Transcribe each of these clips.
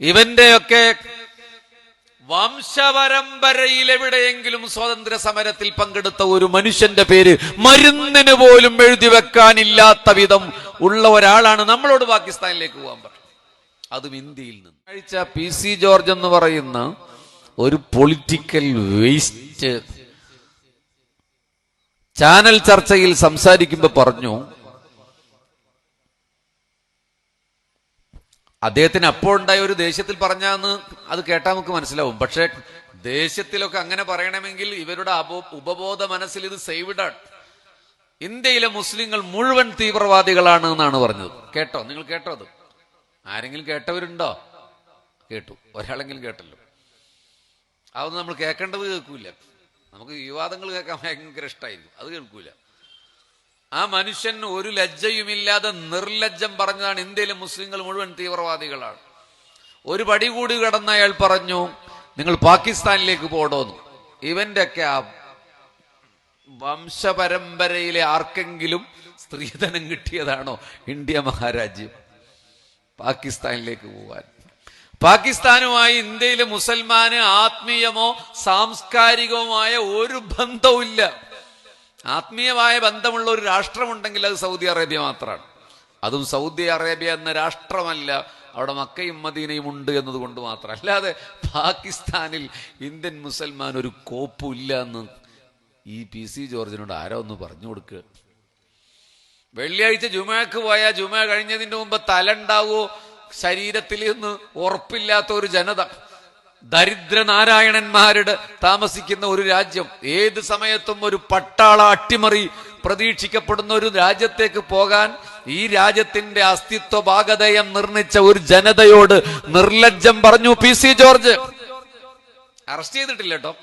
ഇവന്റെയൊക്കെ വംശപരമ്പരയിൽ എവിടെയെങ്കിലും സ്വാതന്ത്ര്യ സമരത്തിൽ പങ്കെടുത്ത ഒരു മനുഷ്യന്റെ പേര് മരുന്നിന് പോലും എഴുതി വെക്കാനില്ലാത്ത വിധം ഉള്ള ഒരാളാണ് നമ്മളോട് പാകിസ്ഥാനിലേക്ക് പോകാൻ പറഞ്ഞു അതും ഇന്ത്യയിൽ നിന്ന്. കഴിച്ച പി സി ജോർജ് എന്ന് പറയുന്ന ഒരു പൊളിറ്റിക്കൽ വേസ്റ്റ്. ചാനൽ ചർച്ചയിൽ സംസാരിക്കുമ്പോൾ പറഞ്ഞു അദ്ദേഹത്തിന് അപ്പോൾ ഉണ്ടായ ഒരു ദേഷ്യത്തിൽ പറഞ്ഞാന്ന് അത് കേട്ടാൽ നമുക്ക് മനസ്സിലാവും. പക്ഷെ ദേഷ്യത്തിലൊക്കെ അങ്ങനെ പറയണമെങ്കിൽ ഇവരുടെ ഉപബോധ മനസ്സിൽ ഇത് സേവിഡാണ് ഇന്ത്യയിലെ മുസ്ലിങ്ങൾ മുഴുവൻ തീവ്രവാദികളാണ് എന്നാണ് പറഞ്ഞത്. കേട്ടോ? നിങ്ങൾ കേട്ടോ അത്? ആരെങ്കിലും കേട്ടവരുണ്ടോ? കേട്ടു. ഒരാളെങ്കിലും കേട്ടല്ലോ. അതൊന്നും നമ്മൾ കേൾക്കേണ്ടത് കേൾക്കൂല. നമുക്ക് വിവാദങ്ങൾ കേൾക്കാൻ ഭയങ്കര ഇഷ്ടമായിരിക്കും അത് കേൾക്കൂല. ആ മനുഷ്യന് ഒരു ലജ്ജയുമില്ലാതെ നിർലജ്ജം പറഞ്ഞതാണ് ഇന്ത്യയിലെ മുസ്ലിങ്ങൾ മുഴുവൻ തീവ്രവാദികളാണ്. ഒരു പടി കൂടി കടന്ന അയാൾ പറഞ്ഞു നിങ്ങൾ പാകിസ്ഥാനിലേക്ക് പോടോന്നു. ഇവന്റെ ഒക്കെ ആ വംശപരമ്പരയിലെ ആർക്കെങ്കിലും സ്ത്രീധനം കിട്ടിയതാണോ ഇന്ത്യ മഹാരാജ്യം? പാകിസ്ഥാനിലേക്ക് പോവാൻ. പാകിസ്ഥാനുമായി ഇന്ത്യയിലെ മുസൽമാന് ആത്മീയമോ സാംസ്കാരികവുമായ ഒരു ബന്ധവുമില്ല. ആത്മീയമായ ബന്ധമുള്ള ഒരു രാഷ്ട്രമുണ്ടെങ്കിൽ അത് സൗദി അറേബ്യ മാത്രമാണ് അതും സൗദി അറേബ്യ എന്ന രാഷ്ട്രമല്ല അവിടെ മക്കയും മദീനയും ഉണ്ട് എന്നതുകൊണ്ട് മാത്രം. അല്ലാതെ പാകിസ്ഥാനിൽ ഇന്ത്യൻ മുസൽമാൻ ഒരു കോപ്പില്ല എന്ന് ഈ പി സി ജോർജിനോട് ആരോ ഒന്ന് പറഞ്ഞു കൊടുക്കുക വെള്ളിയാഴ്ച ജുമാക്ക് പോയാൽ ജുമാ കഴിഞ്ഞതിന്റെ മുമ്പ് തലണ്ടാവോ ശരീരത്തിൽ നിന്ന് ഉറപ്പില്ലാത്ത ഒരു ജനത. ദരിദ്ര നാരായണന്മാരുടെ താമസിക്കുന്ന ഒരു രാജ്യം ഏത് സമയത്തും ഒരു പട്ടാള അട്ടിമറി പ്രതീക്ഷിക്കപ്പെടുന്ന ഒരു രാജ്യത്തേക്ക് പോകാൻ ഈ രാജ്യത്തിന്റെ അസ്തിത്വ ഭാഗതയം നിർണിച്ച ഒരു ജനതയോട് നിർലജ്ജം പറഞ്ഞു പി സി ജോർജ്. അറസ്റ്റ് ചെയ്തിട്ടില്ല കേട്ടോ.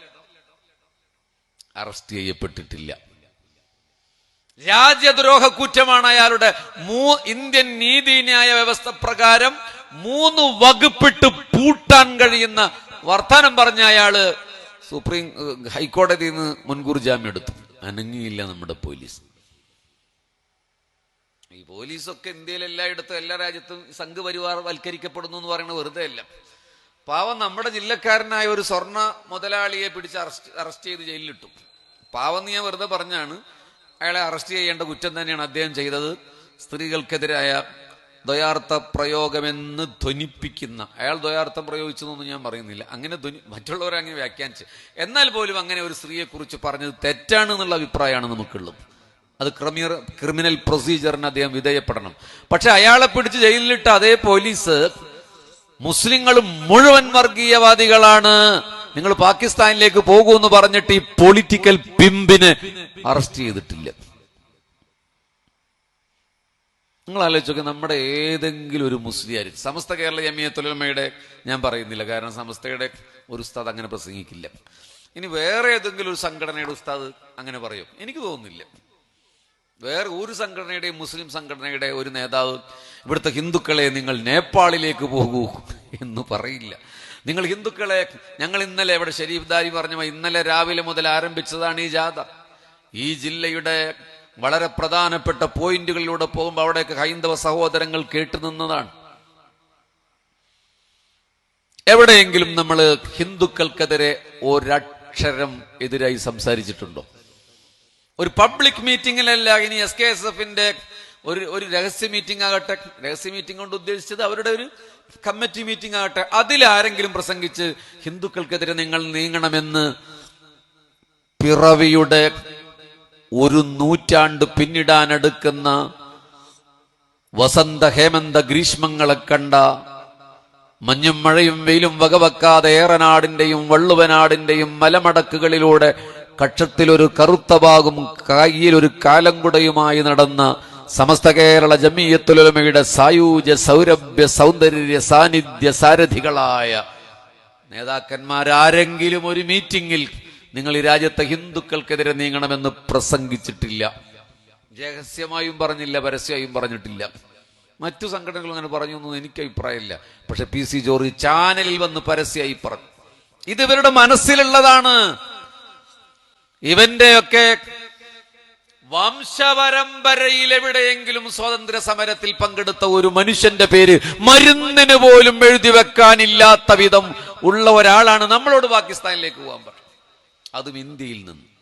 അറസ്റ്റ് ചെയ്യപ്പെട്ടിട്ടില്ല. രാജ്യദ്രോഹ കുറ്റമാണ് അയാളുടെ മൂ ഇന്ത്യൻ നീതിന്യായ വ്യവസ്ഥ പ്രകാരം മൂന്ന് വകുപ്പിട്ട് കഴിയുന്ന വർത്തമാനം പറഞ്ഞ അയാൾ സുപ്രീം ഹൈക്കോടതിയിൽ നിന്ന് മുൻകൂർ ജാമ്യം എടുത്തു. അനങ്ങിയില്ല നമ്മുടെ പോലീസ്. ഈ പോലീസൊക്കെ ഇന്ത്യയിൽ എല്ലായിടത്തും എല്ലാ രാജ്യത്തും സംഘപരിവാർ വൽക്കരിക്കപ്പെടുന്നു എന്ന് പറയുന്നത് വെറുതെ അല്ല. പാവം നമ്മുടെ ജില്ലക്കാരനായ ഒരു സ്വർണ മുതലാളിയെ പിടിച്ച് അറസ്റ്റ് അറസ്റ്റ് ചെയ്ത് ജയിലിലിട്ടു. പാവം നീ വെറുതെ പറഞ്ഞാണ് അയാളെ അറസ്റ്റ് ചെയ്യേണ്ട കുറ്റം തന്നെയാണ് അദ്ദേഹം ചെയ്തത്. സ്ത്രീകൾക്കെതിരായ ദ്വയാർത്ഥ പ്രയോഗമെന്ന് ധ്വനിപ്പിക്കുന്ന അയാൾ ദ്വയാർത്ഥം പ്രയോഗിച്ചതെന്നൊന്നും ഞാൻ പറയുന്നില്ല. അങ്ങനെ ധ്വനി മറ്റുള്ളവരെ അങ്ങനെ വ്യാഖ്യാനിച്ച്. എന്നാൽ പോലും അങ്ങനെ ഒരു സ്ത്രീയെക്കുറിച്ച് പറഞ്ഞത് തെറ്റാണ് എന്നുള്ള അഭിപ്രായമാണ് നമുക്കുള്ളത്. അത് ക്രിമിയർ ക്രിമിനൽ പ്രൊസീജിയറിന് അദ്ദേഹം വിധേയപ്പെടണം. പക്ഷെ അയാളെ പിടിച്ച് ജയിലിലിട്ട അതേ പോലീസ് മുസ്ലിങ്ങൾ മുഴുവൻ വർഗീയവാദികളാണ്. നിങ്ങൾ പാകിസ്ഥാനിലേക്ക് പോകൂ എന്ന് പറഞ്ഞിട്ട് ഈ പൊളിറ്റിക്കൽ പിമ്പിന് അറസ്റ്റ് ചെയ്തിട്ടില്ല. നിങ്ങൾ ആലോചിച്ചൊക്കെ നമ്മുടെ ഏതെങ്കിലും ഒരു മുസ്ലിയാർ സമസ്ത കേരള ജമിയത്തുലമയുടെ ഞാൻ പറയുന്നില്ല കാരണം സമസ്തയുടെ ഒരു ഉസ്താദ് അങ്ങനെ പ്രസംഗിക്കില്ല. ഇനി വേറെ ഏതെങ്കിലും ഒരു സംഘടനയുടെ ഉസ്താദ് അങ്ങനെ പറയും. എനിക്ക് തോന്നുന്നില്ല. വേറെ ഒരു സംഘടനയുടെയും മുസ്ലിം സംഘടനയുടെ ഒരു നേതാവ് ഇവിടുത്തെ ഹിന്ദുക്കളെ നിങ്ങൾ നേപ്പാളിലേക്ക് പോകൂ എന്ന് പറയില്ല. നിങ്ങൾ ഹിന്ദുക്കളെ ഞങ്ങൾ ഇന്നലെ ഇവിടെ ഷരീഫ് ദാരി പറഞ്ഞ ഇന്നലെ രാവിലെ മുതൽ ആരംഭിച്ചതാണ് ഈ ജാഥ. ഈ ജില്ലയുടെ വളരെ പ്രധാനപ്പെട്ട പോയിന്റുകളിലൂടെ പോകുമ്പോൾ അവിടെയൊക്കെ ഹൈന്ദവ സഹോദരങ്ങൾ കേട്ടു നിന്നതാണ്. എവിടെയെങ്കിലും നമ്മൾ ഹിന്ദുക്കൾക്കെതിരെ ഒരക്ഷരം എതിരായി സംസാരിച്ചിട്ടുണ്ടോ? ഒരു പബ്ലിക് മീറ്റിംഗിലല്ല ഇനി എസ് കെ എസ് എഫിന്റെ ഒരു ഒരു രഹസ്യ മീറ്റിംഗ് ആകട്ടെ രഹസ്യ മീറ്റിംഗ് കൊണ്ട് ഉദ്ദേശിച്ചത് അവരുടെ ഒരു കമ്മിറ്റി മീറ്റിംഗ് ആകട്ടെ അതിൽ ആരെങ്കിലും പ്രസംഗിച്ച് ഹിന്ദുക്കൾക്കെതിരെ നിങ്ങൾ നീങ്ങണമെന്ന് പിറവിയുടെ ഒരു നൂറ്റാണ്ട് പിന്നിടാനെടുക്കുന്ന വസന്ത ഹേമന്ത ഗ്രീഷ്മങ്ങളെ കണ്ട മഞ്ഞും മഴയും വെയിലും വകവെക്കാതെ ഏറനാടിന്റെയും വള്ളുവനാടിന്റെയും മലമടക്കുകളിലൂടെ കക്ഷത്തിലൊരു കറുത്ത ഭാഗം കായിയിലൊരു കാലങ്കുടയുമായി നടന്ന സമസ്ത കേരള ജമീയത്തുലമയുടെ സായൂജ സൗരഭ്യ സൗന്ദര്യ സാന്നിധ്യ സാരഥികളായ നേതാക്കന്മാരാരെങ്കിലും ഒരു മീറ്റിംഗിൽ നിങ്ങൾ ഈ രാജ്യത്തെ ഹിന്ദുക്കൾക്കെതിരെ നീങ്ങണമെന്ന് പ്രസംഗിച്ചിട്ടില്ല. രഹസ്യമായും പറഞ്ഞില്ല പരസ്യമായും പറഞ്ഞിട്ടില്ല. മറ്റു സംഘടനകൾ അങ്ങനെ പറഞ്ഞു എന്നൊന്നും എനിക്ക് അഭിപ്രായമില്ല. പക്ഷെ പി സി ജോർജ് ചാനലിൽ വന്ന് പരസ്യമായി പറഞ്ഞു. ഇത് ഇവരുടെ മനസ്സിലുള്ളതാണ്. ഇവന്റെയൊക്കെ വംശപരമ്പരയിൽ എവിടെയെങ്കിലും സ്വാതന്ത്ര്യ സമരത്തിൽ പങ്കെടുത്ത ഒരു മനുഷ്യന്റെ പേര് മരുന്നിന് പോലും എഴുതി വെക്കാനില്ലാത്ത വിധം ഉള്ള ഒരാളാണ് നമ്മളോട് പാകിസ്ഥാനിലേക്ക് പോകാൻ പറഞ്ഞത്. അതും ഇന്ത്യയിൽ നിന്ന്.